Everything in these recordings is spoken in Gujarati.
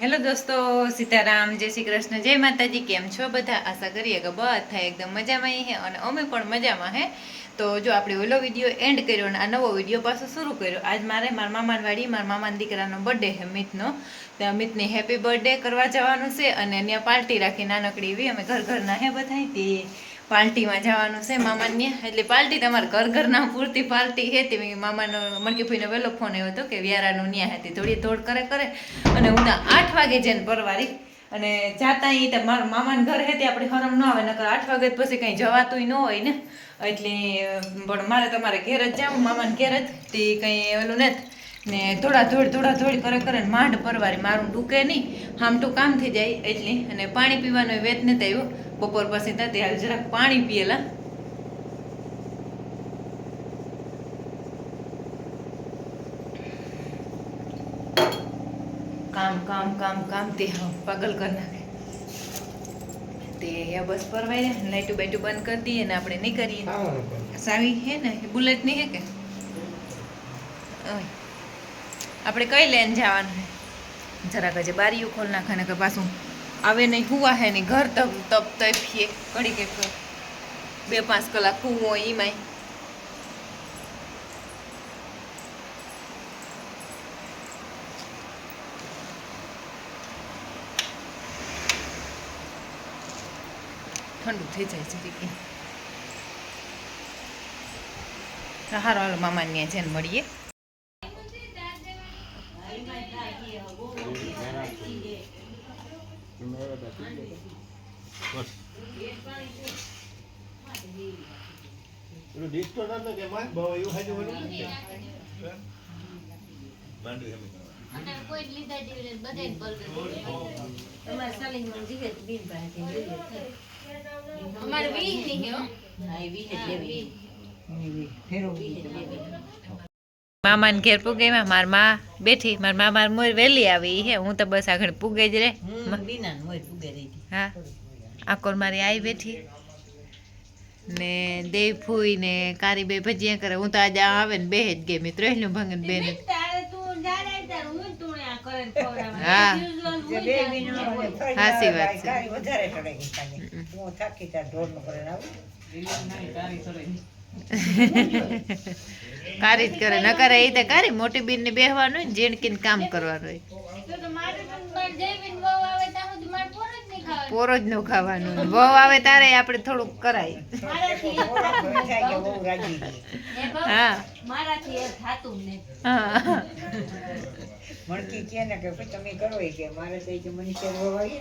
હેલો દોસ્તો, સીતારામ, જય શ્રી કૃષ્ણ, જય માતાજી, કેમ છો બધા? આશા કરીએ કે બધા એકદમ મજામાં હે અને અમે પણ મજામાં હે. તો જો આપણે ઓલો વીડિયો એન્ડ કર્યો અને આ નવો વીડિયો પાછો શરૂ કર્યો, આજ મારે મારા મામાનવાડી મારા મામાના દીકરાનો બર્થડે છે મિતનો. ત્યાં અમિતને હેપી બર્થડે કરવા જવાનું છે અને ત્યાં પાર્ટી રાખી નાનકડી એવી અમે ઘર ઘરના હે બધા તે. પાર્ટીમાં જવાનું છે મામાને. એટલે પાર્ટી તમારે ઘર ઘરના પૂરતી પાર્ટી છે તે મામાનો મણકીભાઈનો વહેલો ફોન આવ્યો હતો કે વ્યારાનું ન્યા હતી. થોડી ધોડ કરે કરે. અને હું આઠ વાગે જઈને પરવારી. અને જાતા અહીં તો મારા મામાને ઘર હે તે આપણે હરમ ન આવે, નકર આઠ વાગે પછી કંઈ જવાતુંય ન હોય ને. એટલે પણ મારે તમારે ઘેર જ જાઉં મામાને ઘેર જ. તે કંઈ ઓલું નથી. ને થોડા ધોડ થોડા ધોડ કરે કરે માંડ પરવારી મારું ડૂકે નહીં. હામટું કામ થઈ જાય એટલે. અને પાણી પીવાનો વેત નથી આવ્યો. બપોર પછી થતી હાલ જરાક પાણી પીએલા કામ કામ કામ કામ તે હા પાગલ કર નાખે. તે બસ પરવાય ને લાઈટું બાઈટું બંધ કરી દઈએ ને આપણે નહીં કરીએ સાવી હે ને બુલેટ નહીં હે કે? ઓય. આપણે કઈ લેન જવાનું જરાક હજી બારીઓ ખોલ નાખે કે પાછું આવે નહીં, હુવા હે નહીં, ઘર તપ તપ, તપીએ. કડી કે બે પાંચ કલાક હુવો એમાંય ઠંડુ થઈ જાય છે હારો હાલો મામાને ત્યાં જઈને મળીએ. પેલું ડિસ્કો નતો કે માં બહુ એવું હાજુ બોલું નથી માંડવી એમ અમારે વીસની હે? હો. મામાને ઘેર પૂગે માર મા બેઠી માર મામા મોર વેલી આવી હે હું તો બસ આગળ પૂગે જ રે હા. આકોર મારી આવી બેઠી? ને દેવ ફૂઈ ને કારી બે ભજીયા કરે. હું તો આજે આ આવે ને બે જ ગઈ. મિત્રો એનું ભંગન બે ને તારે તું જાડે તારે હું વાત છે. વધારે. હું થાકી આવું. કારી જ કરે, ન કરે, એ તો કારી મોટી બેન ને બેહવાનું જેણકીને કામ કરવાનું હોય તો તો મારે પણ મારે જયવીન વહુ આવે ત્યાં સુધી મારે પોર જ ખાવાનું. પોરો જ ન ખાવાનું. વહુ આવે તારે આપણે થોડુંક કરાય. હા. મારાથી એ થાતું જ હા. મણકી કહે ને કે તમે કરો કે મારે તો કે મનીષા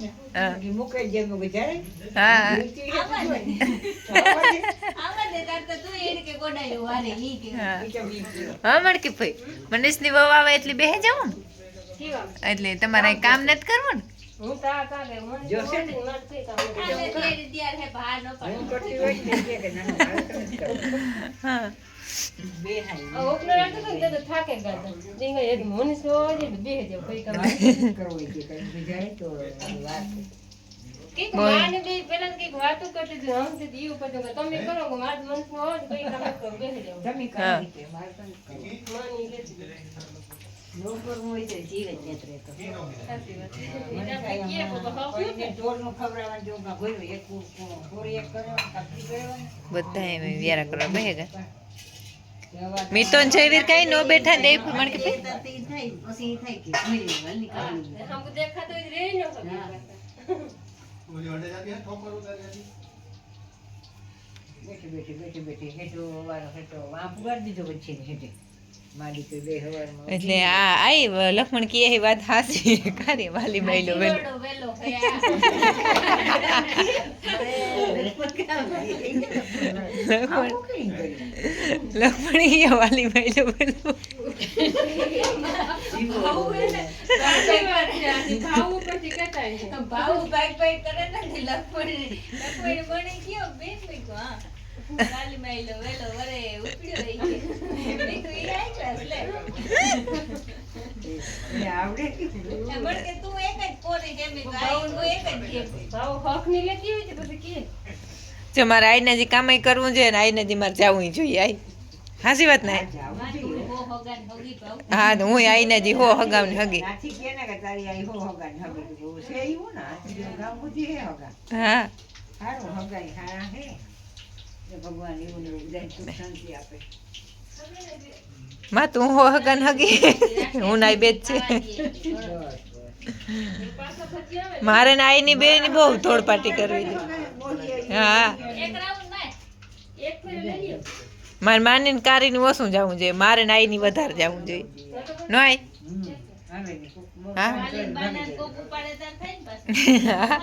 ને હા. હા. જીવતી આવા દે. તાર તો તું કે ગોડાયું વારે ઈ કે. હા. હા મણકી ભાઈ એટલે બેહી જવું એટલે તમારે કામ નથી કરવું ને? હું તા આ કાલે મને જોશે ને? આને તેડી ત્યાર હે બહાર ન પડે. હું કરતી હોય ને તે કે ના, ના, મારે તો નથી કરવું. હા બે હાય. મારે તો નથી કરવું એ કે કંઈ બીજાએ તો વાત છે. તમે કરો હા. એ કે મારે તો નથી કરવું. નોકર હોય તો જીવે જ નથી રહેતો. મને કાંઈ આમાં કોઈને ઢોરનું ખવડાવવાનું જો કાં ભર્યું, એક કુ- કુ- પૂરી એક કરવાનું, કાપડી કરવાની. બધા એમ વ્યારા કરવા બેહે ગયા દવા મિતોન જયવીર કઈ નો બેઠા દે મણકી ભાઈ તો ઈ થાય, પછી ઈ થાય કે ભરી વાલી કરવાની. ઓલી વડે જાતી હે, ઠોકર ઉતારી હતી. બેઠી બેઠી બેઠી બેઠી હેઠો વાળો હેઠો આ પુગાડી દીધો પછી હેઠે એટલે આ આઈ લક્ષ્મણ કી એ વાત હાસી કારી વાલી બાઈલો વેલો. લક્ષ્મણ કી વાલી બાઈલો વેલો. ભાવ ભાઈ ભાઈ કરે ને લખપડી લખપડી બની ગયો બેન મેં હા. જ મારે આઈને જે કામય કરવું જોઈએ ને આઈને જે મારે જવું જોઈએ આઈ હાસી વાત ને હા તો હું આઈને જી હો હગાવને હગી નાથી ને હગી. હે. ભગવાન એવું એવું બધાને શાંતિ આપે. માં તું હો હગન હગી. હું નાઈ બેજ છે. મારે નાઈ ની બે ની બહુ તોડપાટી કરવી છે. હા. એક રાઉન્ડ માર એક ફેર લઈ લ્યો મારે માની કારી ની ઓછું જવું જોઈએ. મારે નાઈ ની વધારે જવું જોઈએ. નો આઈ હમ હાલે ને કોક મોર હા?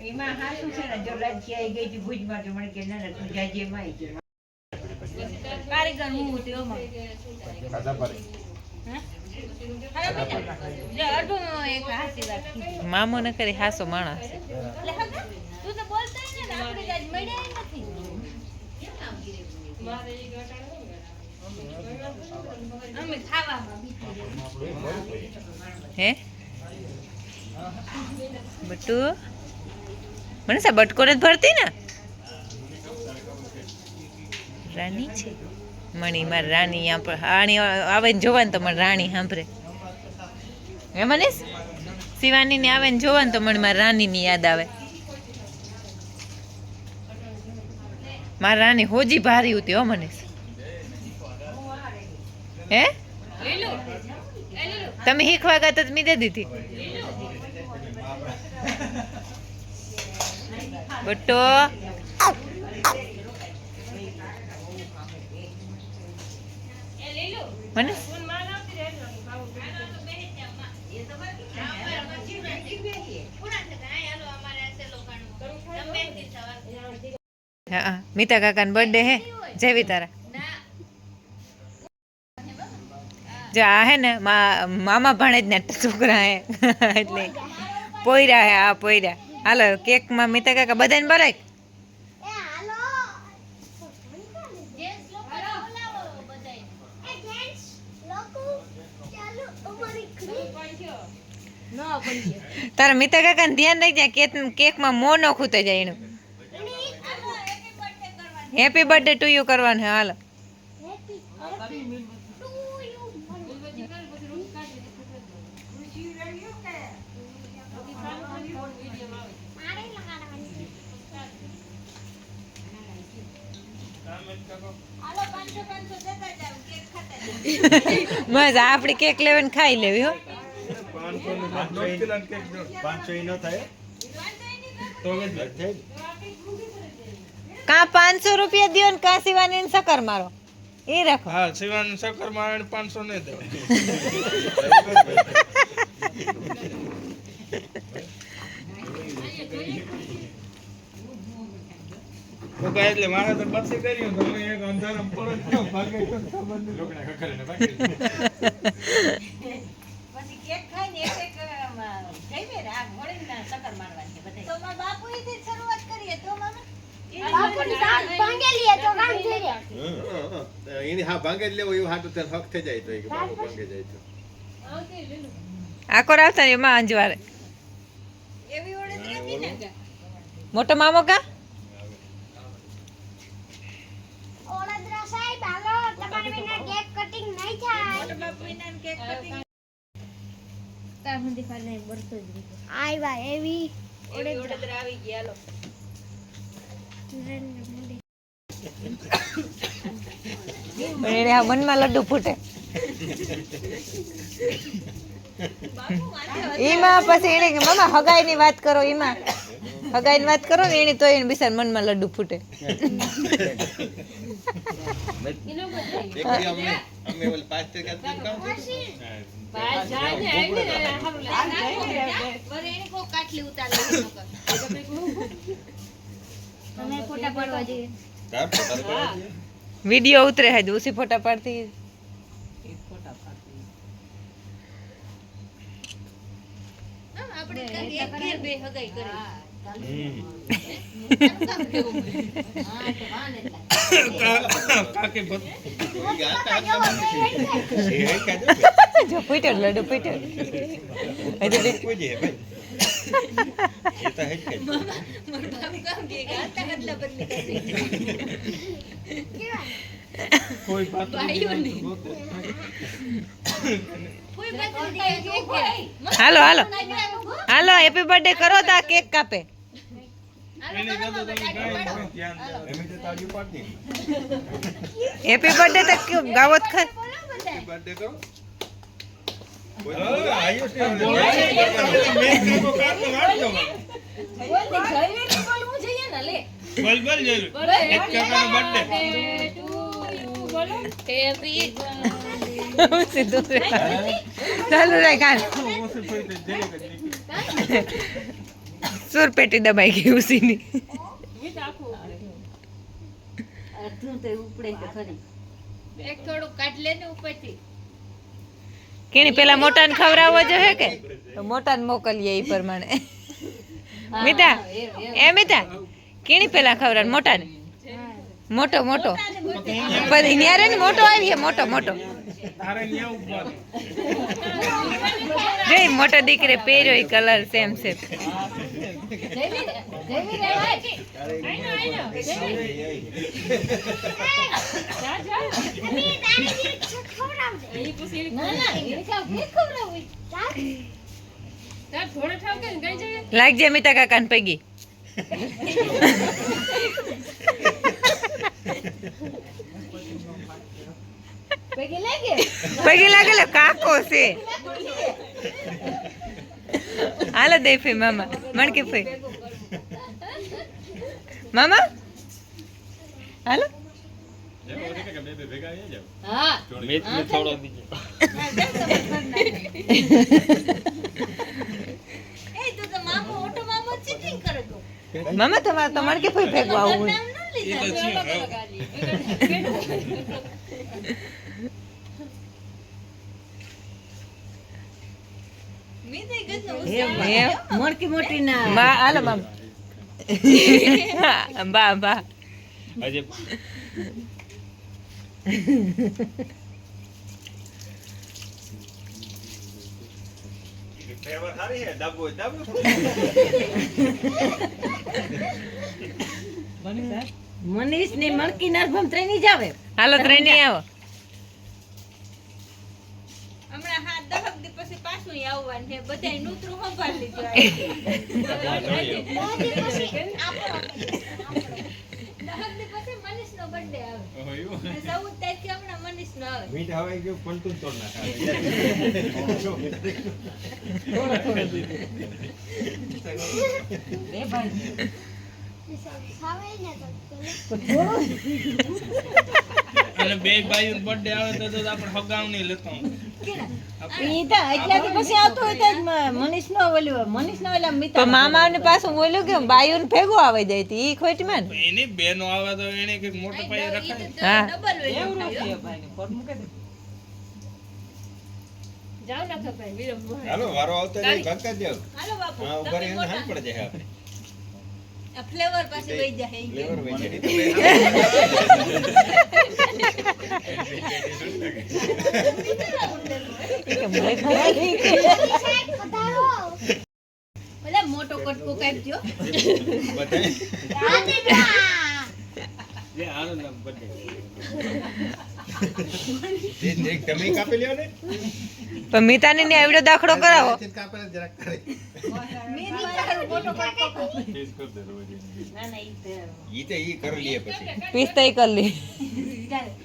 એમાં હાસું છે ને જો આઈ ગઈ હતી ભુજમાં તો મને કે ના ના તું જાજે માં કે કારીગર હું હતી ઓમાં. મામો ને કરી હાસો માણસ. એટલે તું તો બોલતો ને આપણે આજ મળ્યા નથી. અમે ખાવામાં બીતી હે? બટુ? મને સા બટકો નથી ભરતી ને? રાણી છે. મણી, મારી રાણી રાણી આવે ને જોવાનું તો મને રાણી સાંભળે. હે મનીષ? શિવાની ને આવે ને જોવાનું તો મને મારી રાણીની યાદ આવે. મારી રાણી હોજી ભારી હતી હો મનીષ. હે? તમે શીખવા ગયા તો મેં દે દીધી. બટ્ટો. મને? હા, મીતા કાકાનો બર્થડે હે. જેવી તારા જો આ હે ને મામા ભાણેજના છોકરા હે. એટલે પોયરા હે, આ પોયરા. હાલો કેકમાં મિતા કાકા બધાને ભરાય તારા મિતા કાકાને ધ્યાન રાખજે કેક કેકમાં મો ન ખૂતે જાય એનું. હેપી બર્થડે ટુ યુ કરવાનું હાલો. હાલો બસ આપણે કેક લેવીને ખાઈ લેવી હો. ન કા પાંચસો રૂપિયા દ્યો ને કા સિવાની ને સકર મારો? એ રાખો. હા શિવાન સકર મારે પાંચસો નહીં દે તો કાંઈ એટલે મારે તો પછી કર્યું તમે એક અંધારામાં પડો છો, ભાગે છો, ખબર નહીં. પછી કેક ખાઈ ને એક એક જઈવે ને આ ઘોડીને ચક્કર મારવાની છે બધાય. તો મારા બાપુએથી જ શરૂઆત કરીએ તો મામા? બાપુની સાથ ભાંગેલી તો કામ થઈ રહ્યા હં, હં, હં. એની હા ભાંગે જ લેવો એવું હાટું ત્યારે હક થઈ જાય તો એ કે ભાંગે જાય તો. આખો રાખતા ને એમાં અંજવારે એવી ઓળખ નથી ને કે મોટો મામો કા ઓળદરા સાહેબ હાલો તમારે વિના કેક કટિંગ નહીં થાય બાપુના કેક કટિંગ આવ્યા એવી એવી આવી ગયા હાલો. પણ આ મનમાં લડ્ડુ ફૂટે. એમાં પછી એને કે મામા હગાઈ ની વાત કરો એમાં હગાઈ ની વાત કરો ને એની તો એને બિચાર મનમાં લડ્ડુ ફૂટે. અમે ઓલી પાંચ દૂધ કામ છે વરે એને કોક કાટલી ઉતારી તમે ફોટા પાડવા જઈએ તાર પોતાને કરવા દે. વીડિયો ઉતરે હે ઉસી ફોટા પાડતી આપણે કાંઈ એક બે હગાઈ કરી જો પીટર લડ્ડુ પીટર હાલો હાલો. હાલો હેપી બર્થડે કરો તા કેક કાપે. હેપી બર્થડે તો કયો ગાવો જ ખર બર્થડે કરો હા, આયુષ ને મેં કાકો કાકો વાળજો મને. બોલ દે જઈને બોલવું જોઈએ ને લે બોલ બોલ જોયું. એક કાકાનો birthday. હેપી સીધું રે. ચાલુ રે સુર પેટી દબાઈ ગઈ ઉસીની. અડધું તો ઉપડે તો ખરી એક થોડું કાઢ લે ને ઉપરથી. કેણી પેલા મોટાને ખવડાવવો હે કે? તો મોટાને મોકલીએ એ પ્રમાણે. મિતા એ મિતા કેની પેલા ખવડાવ મોટાને? મોટો મોટો. પછી ન્યારે ને મોટો આવીએ મોટો મોટો. જય મોટો દીકરે પહેર્યો એ colour same same Jayveer Jayveer આવ્યા છે આઈનો આઈનો જયવીર જા જા મમ્મી તારી જીત ખવડાવજે એ પૂછી ના ના એ કામ કે ખવડાવું ચાલ તાર થોડો ઠાવ કે ગઈ જઈએ લાગજે મિતા કાકાને પગી પગે લાગે પગી લાગેલો કાકો છે હાલો દે ફે મામા મણકે ફે મામા હાલો મામો ઓટો મામો ચીટિંગ કરે તો. મામા તમારે તો કે ફઈ ફેંકવા આવું નામ ન એ તો લીધા છે, મી તો ગજનો એમ મોટી મોટી ના બા હાલો બા બા બા ડાબો મનીષ ને મણકી નરભમ ત્રણેય જ આવે. હાલો ત્રણેય આવો હમણાં હાથ દહક પછી આવવાનું છે. બધાય નૂતરું સંભાળી લીધું આવે. આવે. મીઠ હવાઈ ગયું પલટું તોડ નાખા. બે ભાઈ બર્થડે આવે તો તો આપણે હગાવણી લેતો ઈ તો પછી આવતો હોય તો જ મ- મનીષ નો ઓલું મનીષ નો ઓલા મામા ને પાછું બોલ્યું કે બાયું ભેગો આવી જાય તી ઈ ખોટમાં એની બેનો આવે તો એને કંઈક મોટો પાયે રખાય. હા. જાવ ના વિરમ હાલો વારો આવતો ભક્ત દેવ હાલો બાપુ ઊભા તમે રહીને હાલ પડે જાય આપણે ફ્લેવર પાછી વહી જાય ઈ ફ્લેવર વહી જાય. ઈ કે મને ખબર નહીં કે. સાહેબ પધારો ભલે મોટો કટકો કાપજો બધાય આ દીકરા જે હાલો તમે કાપી લ્યો ને. પણ મિતાને ને આવડો દાખલો કરાવો. કાપે જરાક કરે. મેં ઈ તો ઈ પછી. લી.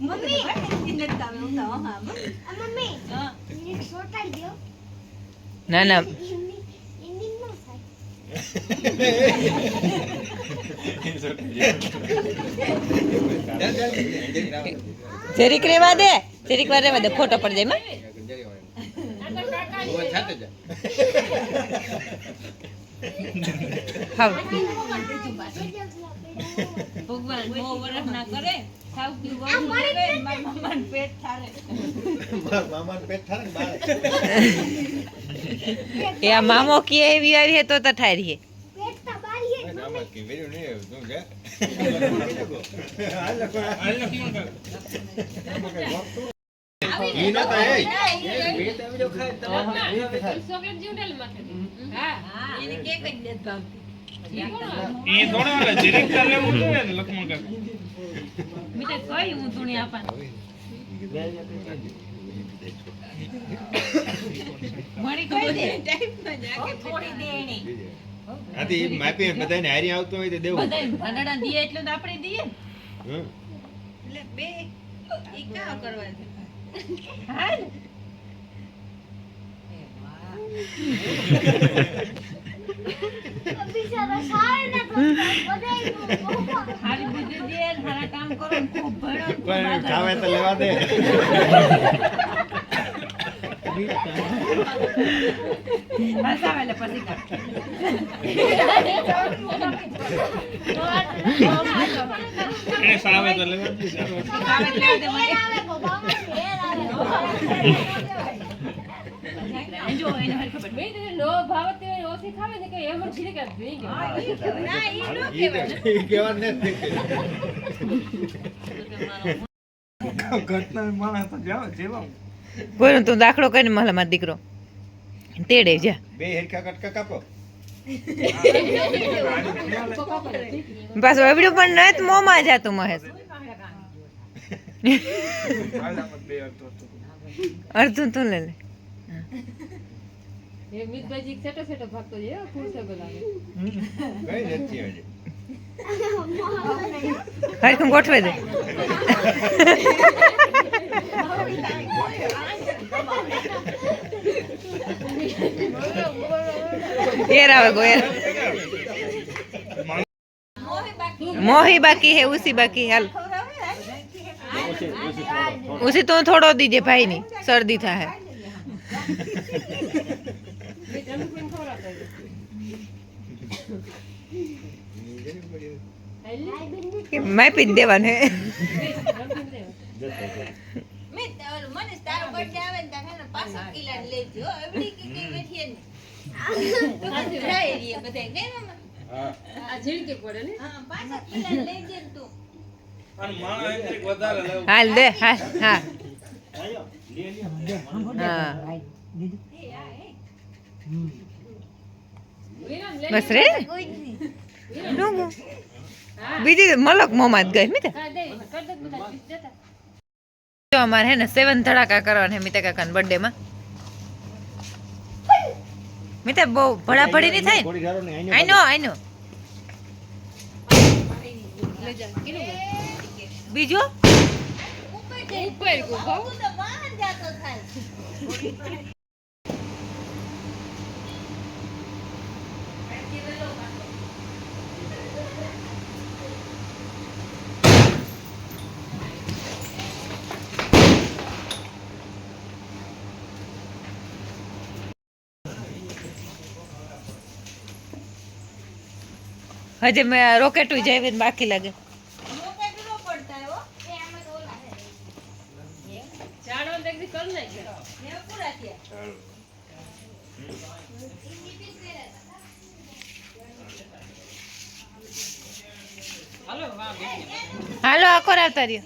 મમ્મી મમ્મી ના. ના જરીક રેવા દે. જરીક વાર રેવા દે. ફોટો પડી જાય માં ભગવાન બહુ વરસ ના કરે. મામો કીએ એવી આવી તો ઠારી મામા કે વેર્યું નહીં, જરીક તો મળી કોઈ જ કે થોડી દેણી આથી માપી બધાને હારી આવતો હોય તો દેવું. બધાય ભંડારા દીએ એટલે તો આપણે દીએ. એટલે બે ઈ કા કરવા દે હા કામ કરો ખૂબ ભણો પણ ખાવે તો લેવા દે. ઘટના માણસ તો જાવ જેવા કોઈનો તું દાખલો કરીને મળે મારો દીકરો. તેડે જા બે હરખા કટકા કાપો. બસ એવડું પણ નથી મોંમાં જાતું મહેશ. હતો તો લે લે. કઈ હરખું ગોઠવે દે. એર આવે ગોયર મોહી બાકી હે ઉસી બાકી હાલ ઉસી તો થોડો દીજે ભાઈ ની શરદી થાય માપી જ દેવાનું હે મેં તો ઓલું મનીષ તારો birthday આવે ને ને લેજે હો એવડી કે કઈ બેઠી ને હા. હા પાછા કિલા લેજે તું. અને માણસ એક વધારે લેવું હાલ દે હા હા. હા બસ રે? બીજી મલક મોમાં જ ગઈ મિતા. જો અમારે હે ને સેવન ધડાકા કરવાના હે મિતા કાકાના બર્થડે માં. મિતા બહુ ભડાભડી નહીં થાય આઈ નો આઈ નો બીજું? ઉપર ઉપર ગો તો વાહન જાતો થાય. હજે મેં રોકેટ જાય બાકી લાગે. રોકેટ નો પડતા હો. ને પૂરા થયા. હાલો આખો આવતા રહ્યો?